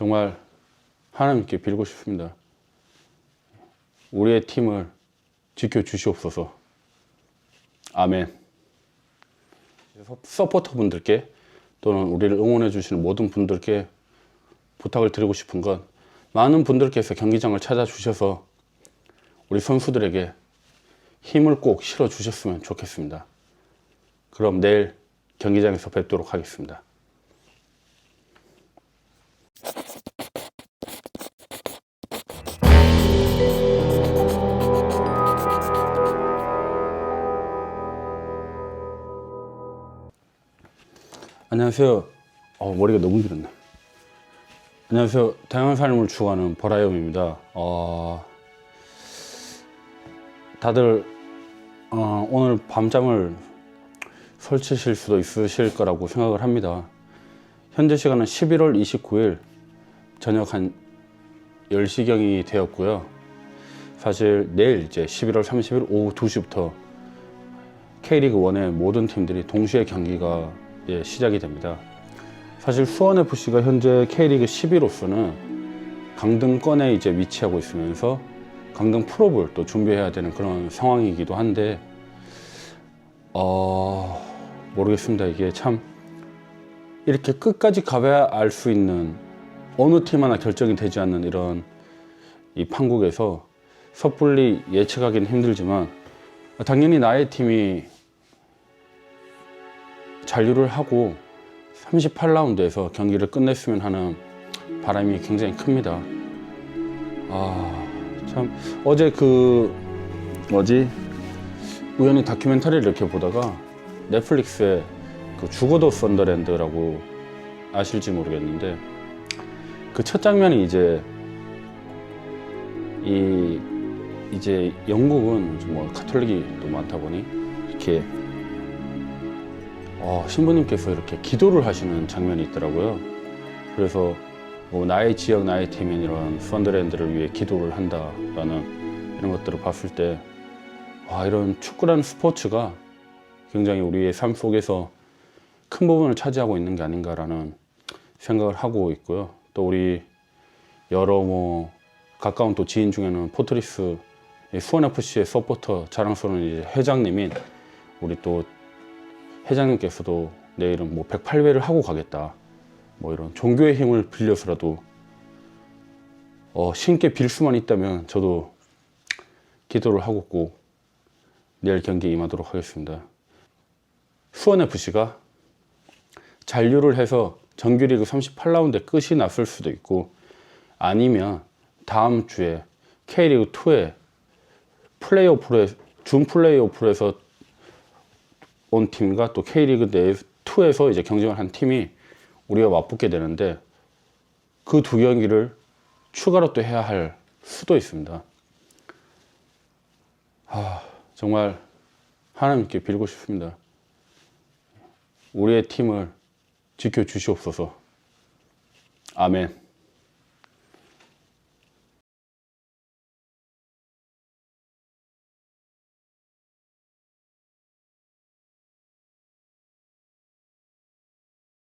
정말 하나님께 빌고 싶습니다. 우리의 팀을 지켜 주시옵소서. 아멘. 서포터 분들께 또는 우리를 응원해 주시는 모든 분들께 부탁을 드리고 싶은 건 많은 분들께서 경기장을 찾아주셔서 우리 선수들에게 힘을 꼭 실어 주셨으면 좋겠습니다. 그럼 내일 경기장에서 뵙도록 하겠습니다. 안녕하세요. 어, 머리가 너무 길었네. 안녕하세요. 다양한 삶을 추구하는 버라이엄입니다. 어, 다들 어, 오늘 밤잠을 설치실 수도 있으실 거라고 생각을 합니다. 현재 시간은 11월 29일 저녁 한 10시경이 되었고요. 사실 내일 이제 11월 30일 오후 2시부터 K리그 1의 모든 팀들이 동시에 경기가 예, 시작이 됩니다. 사실 수원 FC가 현재 K리그 10위로서는 강등권에 이제 위치하고 있으면서 강등 프로볼 또 준비해야 되는 그런 상황이기도 한데 어 모르겠습니다. 이게 참 이렇게 끝까지 가봐야 알 수 있는 어느 팀 하나 결정이 되지 않는 이런 이 판국에서 섣불리 예측하기는 힘들지만 당연히 나의 팀이 잔류를 하고 38라운드에서 경기를 끝냈으면 하는 바람이 굉장히 큽니다. 아, 참 어제 그 뭐지 우연히 다큐멘터리를 이렇게 보다가 넷플릭스에 그 죽어도 썬더랜드라고 아실지 모르겠는데 그 첫 장면이 이제 이 이제 영국은 좀뭐 카톨릭이 또 많다 보니 이렇게 어, 신부님께서 이렇게 기도를 하시는 장면이 있더라고요. 그래서 뭐 나의 지역, 나의 팀인 이런 썬더랜드를 위해 기도를 한다라는 이런 것들을 봤을 때, 와, 이런 축구라는 스포츠가 굉장히 우리의 삶 속에서 큰 부분을 차지하고 있는 게 아닌가라는 생각을 하고 있고요. 또 우리 여러 뭐 가까운 또 지인 중에는 포트리스 수원 FC의 서포터 자랑스러운 회장님인 우리 또 회장님께서도 내일은 뭐 108회를 하고 가겠다. 뭐 이런 종교의 힘을 빌려서라도 어, 신께 빌 수만 있다면 저도 기도를 하고 꼭 내일 경기에 임하도록 하겠습니다. 수원 FC가 잔류를 해서 정규리그 38라운드 끝이 났을 수도 있고 아니면 다음 주에 K리그 2에 플레이오프로 준 플레이오프에서 온 팀과 또 K리그 내 2에서 이제 경쟁을 한 팀이 우리가 맞붙게 되는데 그 두 경기를 추가로 또 해야 할 수도 있습니다. 아, 정말 하나님께 빌고 싶습니다. 우리의 팀을 지켜 주시옵소서. 아멘.